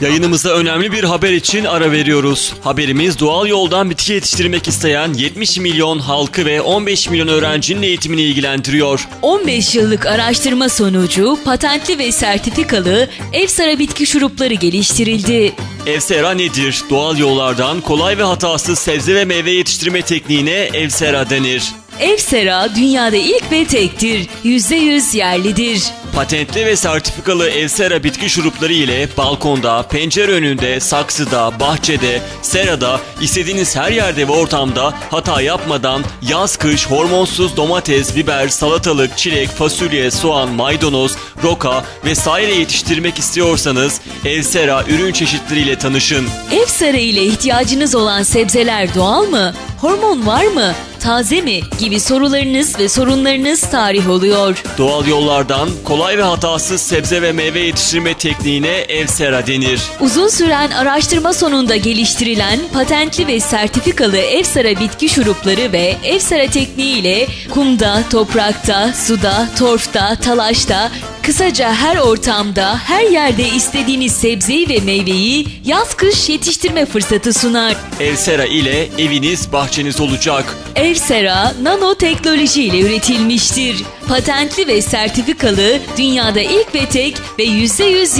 Yayınımıza önemli bir haber için ara veriyoruz. Haberimiz doğal yoldan bitki yetiştirmek isteyen 70 milyon halkı ve 15 milyon öğrencinin eğitimini ilgilendiriyor. 15 yıllık araştırma sonucu patentli ve sertifikalı Evsara bitki şurupları geliştirildi. Evsera nedir? Doğal yollardan kolay ve hatasız sebze ve meyve yetiştirme tekniğine Evsera denir. Evsera dünyada ilk ve tektir. %100 yerlidir. Patentli ve sertifikalı Evsera bitki şurupları ile balkonda, pencere önünde, saksıda, bahçede, serada, istediğiniz her yerde ve ortamda hata yapmadan yaz kış hormonsuz domates, biber, salatalık, çilek, fasulye, soğan, maydanoz, roka vesaire yetiştirmek istiyorsanız Evsera ürün çeşitleriyle tanışın. Evsera ile ihtiyacınız olan sebzeler doğal mı? Hormon var mı? Taze mi? Gibi sorularınız ve sorunlarınız tarih oluyor. Doğal yollardan kolay ve hatasız sebze ve meyve yetiştirme tekniğine Evsera denir. Uzun süren araştırma sonunda geliştirilen patentli ve sertifikalı Evsara bitki şurupları ve Evsara tekniği ile kumda, toprakta, suda, torfta, talaşta, kısaca her ortamda, her yerde istediğiniz sebzeyi ve meyveyi yaz kış yetiştirme fırsatı sunar. Evsera ile eviniz bahçeniz olacak. Evsera nanoteknoloji ile üretilmiştir. Patentli ve sertifikalı dünyada ilk ve tek ve %100